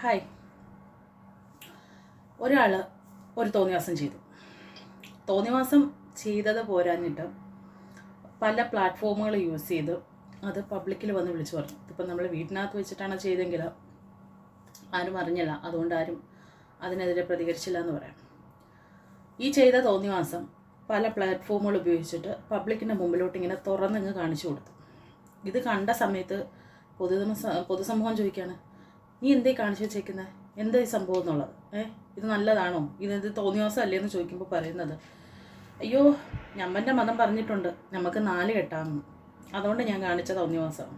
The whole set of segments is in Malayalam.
ഹായ്. ഒരാൾ ഒരു തോന്നിവാസം ചെയ്തു. തോന്നിവാസം ചെയ്തത് പോരാഞ്ഞിട്ട് പല പ്ലാറ്റ്ഫോമുകൾ യൂസ് ചെയ്ത് അത് പബ്ലിക്കിൽ വന്ന് വിളിച്ചു പറഞ്ഞു. ഇപ്പം നമ്മൾ വീട്ടിനകത്ത് വെച്ചിട്ടാണ് ചെയ്തെങ്കിൽ ആരും അറിഞ്ഞില്ല. അതുകൊണ്ട് ആരും അതിനെതിരെ പ്രതികരിച്ചില്ല എന്ന് പറയാം. ഈ ചെയ്ത തോന്നിവാസം പല പ്ലാറ്റ്ഫോമുകൾ ഉപയോഗിച്ചിട്ട് പബ്ലിക്കിന്റെ മുമ്പിലോട്ട് ഇങ്ങനെ തുറന്നിങ്ങ് കാണിച്ചു കൊടുത്തു. ഇത് കണ്ട സമയത്ത് പൊതുജന പൊതുസമൂഹം ചോദിക്കുകയാണ് നീ എന്തേ കാണിച്ചു വെച്ചേക്കുന്നത് എന്താ ഈ സംഭവം എന്നുള്ളത്? ഏ ഇത് നല്ലതാണോ? ഇത് തോന്നിയോസം അല്ലേ എന്ന് ചോദിക്കുമ്പോൾ പറയുന്നത്. അയ്യോ ഞമ്മന്റെ മതം പറഞ്ഞിട്ടുണ്ട്. നമുക്ക് നാല് കെട്ടാമെന്ന്. അതുകൊണ്ട് ഞാൻ കാണിച്ച തോന്നിയോസം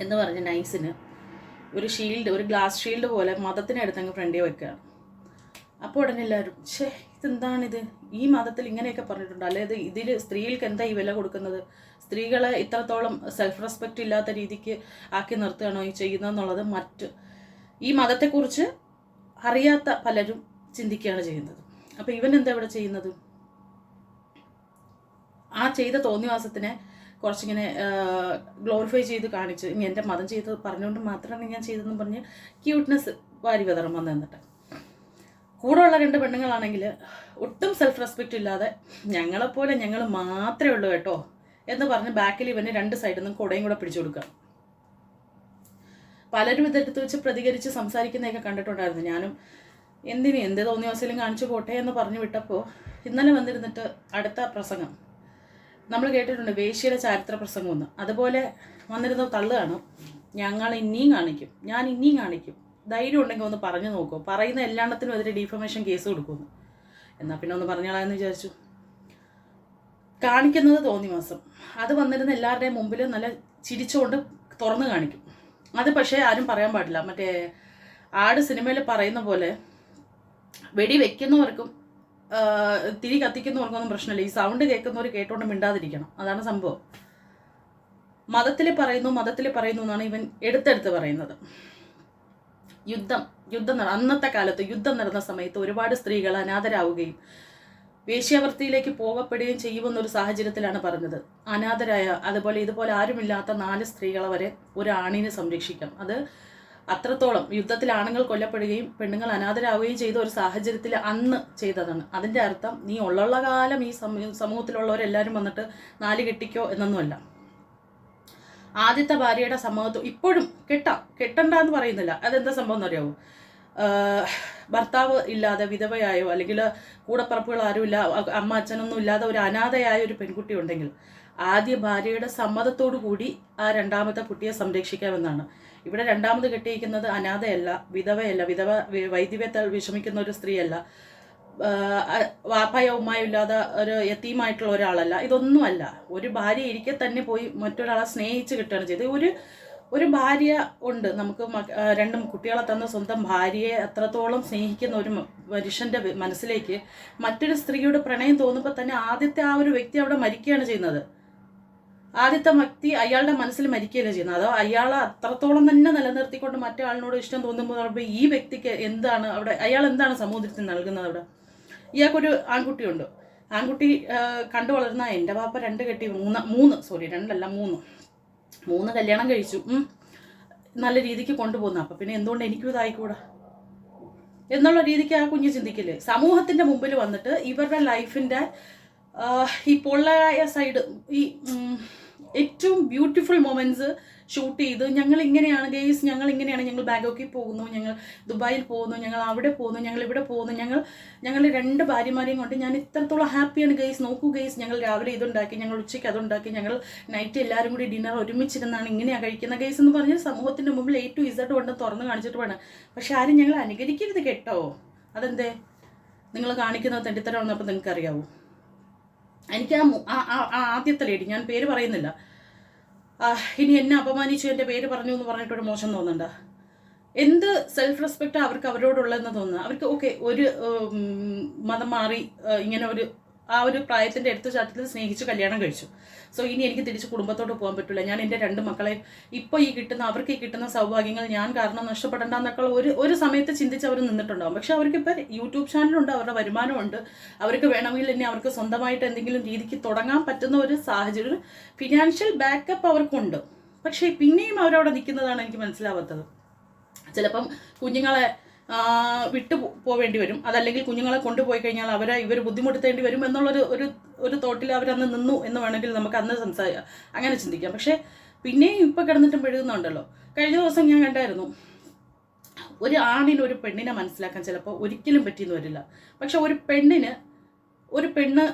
എന്ന് പറഞ്ഞ് നൈസിന് ഒരു ഷീൽഡ് ഒരു ഗ്ലാസ് ഷീൽഡ് പോലെ മതത്തിനടുത്തങ്ങ് ഫ്രണ്ടിൽ വെക്കുകയാണ് അപ്പോൾ ഉടനെ എല്ലാവരും ഛേ ഇതെന്താണിത് ഈ മതത്തിൽ ഇങ്ങനെയൊക്കെ പറഞ്ഞിട്ടുണ്ട്. അല്ലാതെ ഇതിൽ സ്ത്രീകൾക്ക് എന്താ ഈ വില കൊടുക്കുന്നത്? സ്ത്രീകളെ ഇത്രത്തോളം സെൽഫ് റെസ്പെക്റ്റ് ഇല്ലാത്ത രീതിക്ക് ആക്കി നിർത്തുകയാണോ ഈ ചെയ്യുന്നതെന്നുള്ളത് മറ്റ് ഈ മതത്തെക്കുറിച്ച് അറിയാത്ത പലരും ചിന്തിക്കുകയാണ് ചെയ്യുന്നത്. അപ്പം ഇവൻ എന്താ ഇവിടെ ചെയ്യുന്നത്? ആ ചെയ്ത തോന്നിവാസത്തിനെ കുറച്ചിങ്ങനെ ഗ്ലോറിഫൈ ചെയ്ത് കാണിച്ച് ഇനി എന്റെ മതം ചെയ്ത് പറഞ്ഞുകൊണ്ട് മാത്രമാണ് ഞാൻ ചെയ്തതെന്ന് പറഞ്ഞ് ക്യൂട്ട്നെസ് വാരി വിതറും വന്ന് കൂടെയുള്ള രണ്ട് പെണ്ണുങ്ങളാണെങ്കിൽ ഒട്ടും സെൽഫ് റെസ്പെക്റ്റ് ഇല്ലാതെ ഞങ്ങളെപ്പോലെ ഞങ്ങൾ മാത്രമേ ഉള്ളൂ കേട്ടോ എന്ന് പറഞ്ഞ് ബാക്കിൽ ഇവന് രണ്ട് സൈഡിൽ നിന്നും കുടയും കൂടെ പിടിച്ചു കൊടുക്കുക. പലരും ഇതെടുത്ത് വെച്ച് പ്രതികരിച്ച് സംസാരിക്കുന്നതൊക്കെ കണ്ടിട്ടുണ്ടായിരുന്നു. ഞാനും എന്തിനു എന്ത് തോന്നിയ കാണിച്ചു പോട്ടെ എന്ന് പറഞ്ഞു വിട്ടപ്പോൾ ഇന്നലെ വന്നിരുന്നിട്ട് അടുത്ത പ്രസംഗം. നമ്മൾ കേട്ടിട്ടുണ്ട് വേശ്യയുടെ ചാരിത്ര പ്രസംഗം ഒന്ന്. അതുപോലെ വന്നിരുന്ന തള്ളുകയാണ് ഞങ്ങൾ ഇനിയും കാണിക്കും. ഞാൻ ഇനിയും കാണിക്കും. ധൈര്യം ഉണ്ടെങ്കിൽ ഒന്ന് പറഞ്ഞു നോക്കൂ. പറയുന്ന എല്ലാണത്തിനും എതിരെ ഡീഫമേഷൻ കേസ് കൊടുക്കുമെന്ന് എന്നാൽ പിന്നെ ഒന്ന് പറഞ്ഞോളാന്ന് വിചാരിച്ചു. കാണിക്കുന്നത് തോന്നി മാസം. അത് വന്നിരുന്ന എല്ലാവരുടെയും മുമ്പിൽ നല്ല ചിരിച്ചുകൊണ്ട് തുറന്ന് കാണിക്കും. അത് പക്ഷേ ആരും പറയാൻ പാടില്ല. മറ്റേ ആട് സിനിമയിൽ പറയുന്ന പോലെ വെടി വെക്കുന്നവർക്കും തിരി കത്തിക്കുന്നവർക്കൊന്നും പ്രശ്നമില്ല. ഈ സൗണ്ട് കേൾക്കുന്നവർ കേട്ടുകൊണ്ട് മിണ്ടാതിരിക്കണം. അതാണ് സംഭവം. മതത്തിൽ പറയുന്നു മതത്തിൽ പറയുന്നു എന്നാണ് ഇവൻ എടുത്തെടുത്ത് പറയുന്നത്. യുദ്ധം യുദ്ധം അന്നത്തെ കാലത്ത് യുദ്ധം നടന്ന സമയത്ത് ഒരുപാട് സ്ത്രീകൾ അനാഥരാവുകയും വേശ്യാവൃത്തിയിലേക്ക് പോകപ്പെടുകയും ചെയ്യുമെന്നൊരു സാഹചര്യത്തിലാണ് പറഞ്ഞത്. അനാഥരായ അതുപോലെ ഇതുപോലെ ആരുമില്ലാത്ത നാല് സ്ത്രീകളെ വരെ ഒരു ആണിനെ സംരക്ഷിക്കാം അത് അത്രത്തോളം യുദ്ധത്തിൽ ആണുങ്ങൾ കൊല്ലപ്പെടുകയും പെണ്ണുങ്ങൾ അനാഥരാവുകയും ചെയ്ത ഒരു സാഹചര്യത്തിൽ അന്ന് ചെയ്തതാണ്. അതിന്റെ അർത്ഥം നീ ഉള്ള കാലം ഈ സമൂ- സമൂഹത്തിലുള്ളവരെല്ലാവരും വന്നിട്ട് നാല് കെട്ടിക്കോ എന്നൊന്നുമല്ല. ആദ്യത്തെ ഭാര്യയുടെ സമ്മതം ഇപ്പോഴും കെട്ടാം കെട്ടണ്ട എന്ന് പറയുന്നില്ല. അതെന്താ സംഭവം എന്നറിയാവോ? ഭർത്താവ് ഇല്ലാതെ വിധവയായോ അല്ലെങ്കിൽ കൂടപ്പറപ്പുകൾ ആരുമില്ല അമ്മ അച്ഛനൊന്നും ഇല്ലാതെ ഒരു അനാഥയായ ഒരു പെൺകുട്ടി ഉണ്ടെങ്കിൽ ആദ്യ ഭാര്യയുടെ സമ്മതത്തോടു കൂടി ആ രണ്ടാമത്തെ കുട്ടിയെ സംരക്ഷിക്കാമെന്നാണ്. ഇവിടെ രണ്ടാമത് കെട്ടിയിരിക്കുന്നത് അനാഥയല്ല വിധവയല്ല. വിധവ വൈദ്യവ്യത്താൽ വിഷമിക്കുന്ന ഒരു സ്ത്രീയല്ല. വാപ്പായോ ഉമ്മയോ ഇല്ലാതെ ഒരു യത്തീമായിട്ടുള്ള ഒരാളല്ല. ഇതൊന്നുമല്ല. ഒരു ഭാര്യ ഇരിക്കെ തന്നെ പോയി മറ്റൊരാളെ സ്നേഹിച്ച് കിട്ടുകയാണ് ചെയ്തത്. ഒരു ഒരു ഭാര്യ ഉണ്ട്. നമുക്ക് രണ്ടും കുട്ടികളെ തന്ന സ്വന്തം ഭാര്യയെ അത്രത്തോളം സ്നേഹിക്കുന്ന ഒരു മ- മനസ്സിലേക്ക് മറ്റൊരു സ്ത്രീയുടെ പ്രണയം തോന്നുമ്പോൾ തന്നെ ആദ്യത്തെ ആ ഒരു വ്യക്തി അവിടെ മരിക്കുകയാണ് ചെയ്യുന്നത്. ആദ്യത്തെ വ്യക്തി അയാളുടെ മനസ്സിൽ മരിക്കുകയല്ല ചെയ്യുന്നത്? അതോ അയാളെ അത്രത്തോളം തന്നെ നിലനിർത്തിക്കൊണ്ട് മറ്റേ ആളിനോട് ഇഷ്ടം തോന്നുമ്പോൾ ഈ വ്യക്തിക്ക് എന്താണ് അവിടെ അയാൾ എന്താണ് സമൂഹത്തിൽ നൽകുന്നത് അവിടെ? ഇയാൾക്കൊരു ആൺകുട്ടിയുണ്ട്. ആൺകുട്ടി കണ്ടു വളർന്ന എന്റെ പാപ്പ രണ്ട് കെട്ടി മൂന്ന് മൂന്ന് സോറി രണ്ടല്ല മൂന്ന്. മൂന്ന് കല്യാണം കഴിച്ചു. നല്ല രീതിക്ക് കൊണ്ടുപോകുന്നു അപ്പം പിന്നെ എന്തുകൊണ്ട് എനിക്കും ഇതായിക്കൂടാ? എന്നുള്ള രീതിക്ക് ആ കുഞ്ഞ് ചിന്തിക്കില്ലേ? സമൂഹത്തിന്റെ മുമ്പിൽ വന്നിട്ട് ഇവരുടെ ലൈഫിന്റെ ഈ പൊള്ളയായ സൈഡ് ഈ ഏറ്റവും ബ്യൂട്ടിഫുൾ മൊമെന്റ്സ് ഷൂട്ട് ചെയ്ത് ഞങ്ങൾ ഇങ്ങനെയാണ് ഗെയ്സ് ഞങ്ങൾ ഇങ്ങനെയാണ് ഞങ്ങൾ ബാങ്കോക്കിൽ പോകുന്നു ഞങ്ങൾ ദുബായിൽ പോകുന്നു ഞങ്ങൾ അവിടെ പോകുന്നു ഞങ്ങൾ ഇവിടെ പോകുന്നു ഞങ്ങൾ ഞങ്ങൾ രണ്ട് ഭാര്യമാരെയും കൊണ്ട് ഞാൻ ഇത്രത്തോളം ഹാപ്പിയാണ് ഗെയ്സ് നോക്കൂ ഗെയ്സ് ഞങ്ങൾ രാവിലെ ഇതുണ്ടാക്കി ഞങ്ങൾ ഉച്ചയ്ക്ക് അതുണ്ടാക്കി ഞങ്ങൾ നൈറ്റ് എല്ലാവരും കൂടി ഡിന്നർ ഒരുമിച്ചിരുന്നാണ് ഇങ്ങനെയാണ് കഴിക്കുന്ന ഗെയ്സ് എന്ന് പറഞ്ഞ് സമൂഹത്തിന്റെ മുമ്പിൽ എ ടു ഇസഡ് കൊണ്ട് തുറന്ന് കാണിച്ചിട്ട് വേണം പക്ഷെ ആരും ഞങ്ങൾ അനുകരിക്കരുത് കേട്ടോ. അതെന്തേ? നിങ്ങൾ കാണിക്കുന്നത് തെണ്ടിത്തരമാണെന്ന് നിങ്ങൾക്ക് അറിയാവോ എനിക്ക് ആ ആദ്യത്തെ ലേഡി ഞാൻ പേര് പറയുന്നില്ല. ഇനി എന്നെ അപമാനിച്ചു എന്റെ പേര് പറഞ്ഞു എന്ന് പറഞ്ഞിട്ടൊരു മോശം തോന്നുന്നുണ്ട് എന്ത് സെൽഫ് റെസ്പെക്റ്റ് അവർക്ക് അവരോടുള്ളതെന്ന് തോന്നുന്നു. അവർക്ക് ഓക്കെ ഒരു മതം മാറി ഇങ്ങനെ ഒരു ആ ഒരു പ്രായത്തിന്റെ എടുത്തുചാട്ടത്തിൽ സ്നേഹിച്ച് കല്യാണം കഴിച്ചു. സോ ഇനി എനിക്ക് തിരിച്ച് കുടുംബത്തോട്ട് പോകാൻ പറ്റില്ല ഞാൻ എന്റെ രണ്ട് മക്കളെ ഇപ്പോൾ ഈ കിട്ടുന്ന അവർക്ക് ഈ കിട്ടുന്ന സൗഭാഗ്യങ്ങൾ ഞാൻ കാരണം നഷ്ടപ്പെടേണ്ട എന്നൊക്കെ ഒരു ഒരു സമയത്ത് ചിന്തിച്ച് അവർ നിന്നിട്ടുണ്ടാവും. പക്ഷെ അവർക്ക് ഇപ്പോൾ യൂട്യൂബ് ചാനലുണ്ട് അവരുടെ വരുമാനമുണ്ട് അവർക്ക് വേണമെങ്കിൽ ഇനി അവർക്ക് സ്വന്തമായിട്ട് എന്തെങ്കിലും രീതിക്ക് തുടങ്ങാൻ പറ്റുന്ന ഒരു സാഹചര്യം ഫിനാൻഷ്യൽ ബാക്കപ്പ് അവർക്കുണ്ട്. പക്ഷേ പിന്നെയും അവരവിടെ നിൽക്കുന്നതാണ് എനിക്ക് മനസ്സിലാവാത്തത്. ചിലപ്പം കുഞ്ഞുങ്ങളെ വിട്ടു പോവേണ്ടി വരും. അതല്ലെങ്കിൽ കുഞ്ഞുങ്ങളെ കൊണ്ടുപോയി കഴിഞ്ഞാൽ അവരെ ഇവർ ബുദ്ധിമുട്ടേണ്ടി വരും എന്നുള്ളൊരു ഒരു ഒരു തോട്ടിൽ അവരന്ന് നിന്നു എന്ന് വേണമെങ്കിൽ നമുക്ക് അന്ന് സംസാരിക്കാം അങ്ങനെ ചിന്തിക്കാം. പക്ഷേ പിന്നെയും ഇപ്പം കിടന്നിട്ടും പെഴുകുന്നുണ്ടല്ലോ. കഴിഞ്ഞ ദിവസം ഞാൻ കണ്ടായിരുന്നു. ഒരു ആണിന് ഒരു പെണ്ണിനെ മനസ്സിലാക്കാൻ ചിലപ്പോൾ ഒരിക്കലും പറ്റിയെന്ന് വരില്ല. പക്ഷെ ഒരു പെണ്ണിന് ഒരു പെണ്ണ്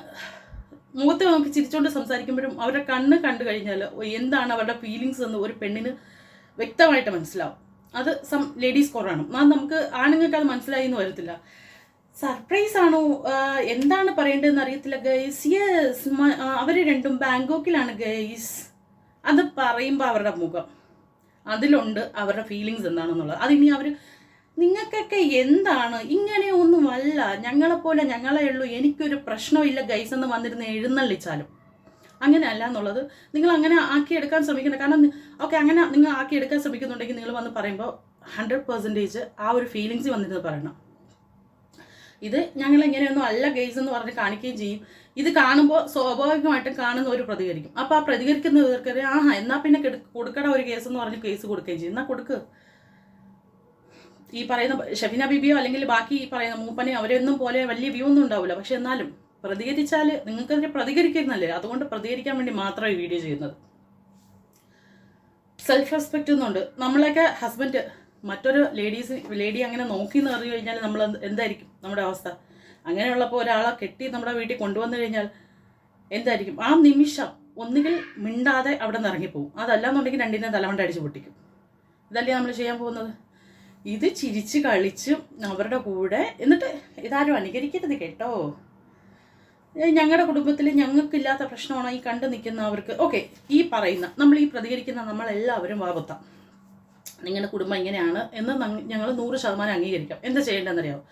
മുഖത്ത് നമുക്ക് ചിരിച്ചുകൊണ്ട് സംസാരിക്കുമ്പോഴും അവരുടെ കണ്ണ് കണ്ടു കഴിഞ്ഞാൽ എന്താണ് അവരുടെ ഫീലിങ്സ് എന്ന് ഒരു പെണ്ണിന് വ്യക്തമായിട്ട് മനസ്സിലാവും. അത് സം ലേഡീസ് കോറാണ് അത് നമുക്ക് ആണുങ്ങൾക്ക് അത് മനസ്സിലായി എന്ന് വരത്തില്ല. സർപ്രൈസ് ആണോ? എന്താണ് പറയേണ്ടതെന്ന് അറിയത്തില്ല ഗൈസ് യെസ് അവർ രണ്ടും ബാങ്കോക്കിലാണ് ഗൈസ് അത് പറയുമ്പോൾ അവരുടെ മുഖം. അതിലുണ്ട് അവരുടെ ഫീലിങ്സ് എന്താണെന്നുള്ളത്. അതിനി അവർ നിങ്ങൾക്കൊക്കെ എന്താണ്? ഇങ്ങനെയൊന്നും അല്ല ഞങ്ങളെപ്പോലെ ഞങ്ങളെ ഉള്ളൂ. എനിക്കൊരു പ്രശ്നമില്ല ഗൈസ് എന്ന് വന്നിരുന്ന് എഴുന്നള്ളിച്ചാലും. അങ്ങനെയല്ല എന്നുള്ളത് നിങ്ങൾ അങ്ങനെ ആക്കിയെടുക്കാൻ ശ്രമിക്കണം കാരണം ഓക്കെ അങ്ങനെ നിങ്ങൾ ആക്കിയെടുക്കാൻ ശ്രമിക്കുന്നുണ്ടെങ്കിൽ നിങ്ങൾ വന്ന് പറയുമ്പോൾ ഹൺഡ്രഡ് പെർസെന്റേജ് ആ ഒരു ഫീലിങ്സ് വന്നിരുന്ന് പറയണം. ഇത് ഞങ്ങൾ എങ്ങനെയൊന്നും അല്ല ഗെയ്സ് എന്ന് പറഞ്ഞ് കാണിക്കുകയും ചെയ്യും. ഇത് കാണുമ്പോൾ സ്വാഭാവികമായിട്ടും ഒരു പ്രതികരിക്കും. അപ്പോൾ ആ പ്രതികരിക്കുന്നവർക്ക് ആ എന്നാൽ പിന്നെ കൊടുക്കട ഒരു കേസ് എന്ന് പറഞ്ഞ് കേസ് കൊടുക്കുകയും ചെയ്യും. എന്നാൽ കൊടുക്ക്? ഈ പറയുന്ന ഷഫീന ബിബിയോ അല്ലെങ്കിൽ ബാക്കി ഈ പറയുന്ന മൂപ്പനെയോ അവരൊന്നും പോലെ വലിയ വ്യൂ ഒന്നും ഉണ്ടാവില്ല. പക്ഷെ എന്നാലും പ്രതികരിച്ചാൽ നിങ്ങൾക്കതിനെ പ്രതികരിക്കുന്നല്ലേ അതുകൊണ്ട് പ്രതികരിക്കാൻ വേണ്ടി മാത്രം ഈ വീഡിയോ ചെയ്യുന്നത്. സെൽഫ് റെസ്പെക്റ്റ് എന്നുണ്ട് നമ്മളൊക്കെ ഹസ്ബൻഡ് മറ്റൊരു ലേഡീസ് ലേഡി അങ്ങനെ നോക്കി എന്ന് പറഞ്ഞു കഴിഞ്ഞാൽ നമ്മൾ എന്തായിരിക്കും നമ്മുടെ അവസ്ഥ? അങ്ങനെയുള്ളപ്പോൾ ഒരാളെ കെട്ടി നമ്മുടെ വീട്ടിൽ കൊണ്ടുവന്നു കഴിഞ്ഞാൽ എന്തായിരിക്കും? ആ നിമിഷം ഒന്നുകിൽ മിണ്ടാതെ അവിടെ നിന്ന് ഇറങ്ങിപ്പോവും. അതല്ലാന്നുണ്ടെങ്കിൽ രണ്ടിനെ തലമണ്ട അടിച്ച് പൊട്ടിക്കും. ഇതല്ലേ നമ്മൾ ചെയ്യാൻ പോകുന്നത്? ഇത് ചിരിച്ച് കളിച്ചും അവരുടെ കൂടെ എന്നിട്ട് ഇതാരും അനുകരിക്കരുത് കേട്ടോ. ഞങ്ങളുടെ കുടുംബത്തിൽ ഞങ്ങൾക്കില്ലാത്ത പ്രശ്നമാണ് ഈ കണ്ടു നിൽക്കുന്നവർക്ക് ഓക്കെ ഈ പറയുന്ന നമ്മൾ ഈ പ്രതികരിക്കുന്ന നമ്മളെല്ലാവരും വാപത്താം നിങ്ങളുടെ കുടുംബം ഇങ്ങനെയാണ് എന്ന് ഞങ്ങൾ നൂറ് ശതമാനം അംഗീകരിക്കാം. എന്താ ചെയ്യേണ്ടതെന്നറിയാമോ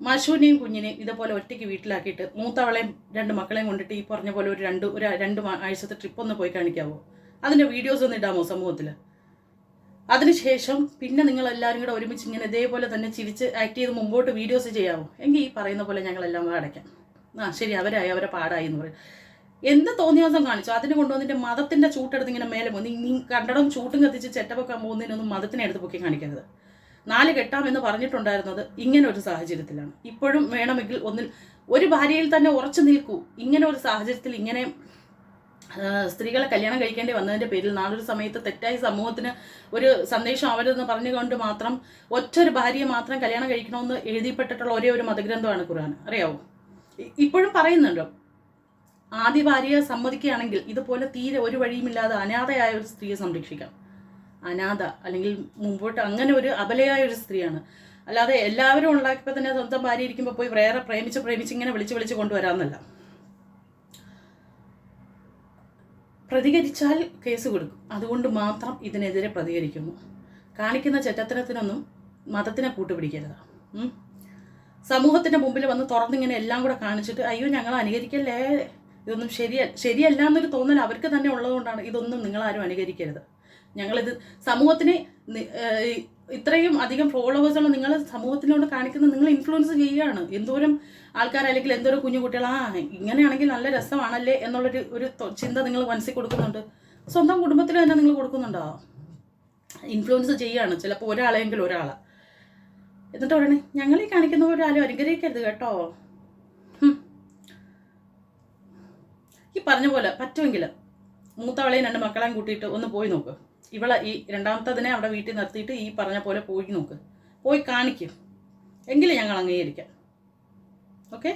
മശുവിനെയും കുഞ്ഞിനെയും ഇതേപോലെ ഒറ്റയ്ക്ക് വീട്ടിലാക്കിയിട്ട് മൂത്തവളെയും രണ്ട് മക്കളെയും കൊണ്ടിട്ട് ഈ പറഞ്ഞ പോലെ ഒരു രണ്ട് ഒരു രണ്ട് ആഴ്ചത്തെ ട്രിപ്പ് ഒന്ന് പോയി കാണിക്കാവോ? അതിന്റെ വീഡിയോസ് ഒന്നും ഇടാമോ സമൂഹത്തിൽ അതിനുശേഷം പിന്നെ നിങ്ങൾ എല്ലാവരും കൂടെ ഒരുമിച്ച് ഇങ്ങനെ ഇതേപോലെ തന്നെ ചിരിച്ച് ആക്ട് ചെയ്ത് മുമ്പോട്ട് വീഡിയോസ് ചെയ്യാമോ എങ്കിൽ ഈ പറയുന്ന പോലെ ഞങ്ങളെല്ലാം കൂടെ അടയ്ക്കാം ആ ശരി അവരായി അവരെ പാടായി എന്ന് പറയും. എന്ത് തോന്നിയ ദിവസം കാണിച്ചു? അതിന് കൊണ്ടുവന്നിട്ട് മതത്തിന്റെ ചൂട്ടെടുത്ത് ഇങ്ങനെ മേലെ പോകും നീ കണ്ടടം ചൂട്ടും കത്തിച്ച് ചെറ്റപ്പൊക്കാൻ പോകുന്നതിനൊന്നും മതത്തിനെ എടുത്ത് പൊക്കി കാണിക്കരുത്. നാല് കെട്ടാമെന്ന് പറഞ്ഞിട്ടുണ്ടായിരുന്നത് ഇങ്ങനെ ഒരു സാഹചര്യത്തിലാണ്. ഇപ്പോഴും വേണമെങ്കിൽ ഒന്നിൽ ഒരു ഭാര്യയിൽ തന്നെ ഉറച്ചു നിൽക്കൂ. ഇങ്ങനെ ഒരു സാഹചര്യത്തിൽ ഇങ്ങനെ സ്ത്രീകളെ കല്യാണം കഴിക്കേണ്ടി വന്നതിന്റെ പേരിൽ നാളൊരു സമയത്ത് തെറ്റായി സമൂഹത്തിന് ഒരു സന്ദേശം അവരെന്ന് പറഞ്ഞുകൊണ്ട് മാത്രം ഒറ്റൊരു ഭാര്യയെ മാത്രം കല്യാണം കഴിക്കണമെന്ന് എഴുതിപ്പെട്ടിട്ടുള്ള ഒരേ ഒരു മതഗ്രന്ഥമാണ് ഖുർആൻ. അറിയാവോ? ഇപ്പോഴും പറയുന്നുണ്ടോ. ആദ്യ ഭാര്യയെ സമ്മതിക്കുകയാണെങ്കിൽ ഇതുപോലെ തീരെ ഒരു വഴിയുമില്ലാതെ അനാഥയായ ഒരു സ്ത്രീയെ സംരക്ഷിക്കാം അനാഥ അല്ലെങ്കിൽ മുമ്പോട്ട് അങ്ങനെ ഒരു അബലയായ ഒരു സ്ത്രീയാണ്. അല്ലാതെ എല്ലാവരും ഉണ്ടാക്കിയപ്പോൾ തന്നെ സ്വന്തം ഭാര്യ ഇരിക്കുമ്പോൾ പോയി വേറെ പ്രേമിച്ച് പ്രേമിച്ച് ഇങ്ങനെ വിളിച്ച് വിളിച്ച് കൊണ്ടുവരാമെന്നല്ല. പ്രതികരിച്ചാൽ കേസ് കൊടുക്കും. അതുകൊണ്ട് മാത്രം ഇതിനെതിരെ പ്രതികരിക്കുന്നു. കാണിക്കുന്ന ചെറ്റത്തരത്തിനൊന്നും മതത്തിനെ കൂട്ടുപിടിക്കരുത്. സമൂഹത്തിന്റെ മുമ്പിൽ വന്ന് തുറന്നിങ്ങനെ എല്ലാം കൂടെ കാണിച്ചിട്ട് അയ്യോ ഞങ്ങൾ അനുകരിക്കല്ലേ? ഇതൊന്നും ശരിയ ശരിയല്ല എന്നൊരു തോന്നൽ അവർക്ക് തന്നെ ഉള്ളതുകൊണ്ടാണ് ഇതൊന്നും നിങ്ങളാരും അനുകരിക്കരുത്. ഞങ്ങളിത് സമൂഹത്തിന് ഇത്രയും അധികം ഫോളോവേഴ്സുള്ള നിങ്ങൾ സമൂഹത്തിനോട് കാണിക്കുന്ന നിങ്ങൾ ഇൻഫ്ലുവൻസ് ചെയ്യുകയാണ്. എന്തോരം ആൾക്കാർ അല്ലെങ്കിൽ എന്തോരം കുഞ്ഞു കുട്ടികൾ ആ ഇങ്ങനെയാണെങ്കിൽ നല്ല രസമാണല്ലേ? എന്നുള്ളൊരു ഒരു ചിന്ത നിങ്ങൾ മനസ്സിൽ കൊടുക്കുന്നുണ്ട്. സ്വന്തം കുടുംബത്തിൽ തന്നെ നിങ്ങൾ കൊടുക്കുന്നുണ്ടോ? ഇൻഫ്ലുവൻസ് ചെയ്യുകയാണ്. ചിലപ്പോൾ ഒരാളെങ്കിൽ ഒരാളെ. എന്നിട്ട് പറയണേ ഞങ്ങൾ ഈ കാണിക്കുന്ന ഒരാളും അനുഗ്രഹിക്കരുത് കേട്ടോ. ഈ പറഞ്ഞ പോലെ പറ്റുമെങ്കിൽ മൂത്തവളെയും രണ്ട് മക്കളെയും കൂട്ടിയിട്ട് ഒന്ന് പോയി നോക്ക്. ഇവളെ ഈ രണ്ടാമത്തതിനെ അവിടെ വീട്ടിൽ നിർത്തിയിട്ട് ഈ പറഞ്ഞ പോലെ പോയി നോക്ക്. പോയി കാണിക്കും. എങ്കിലും ഞങ്ങൾ അംഗീകരിക്കാം. ഓക്കെ?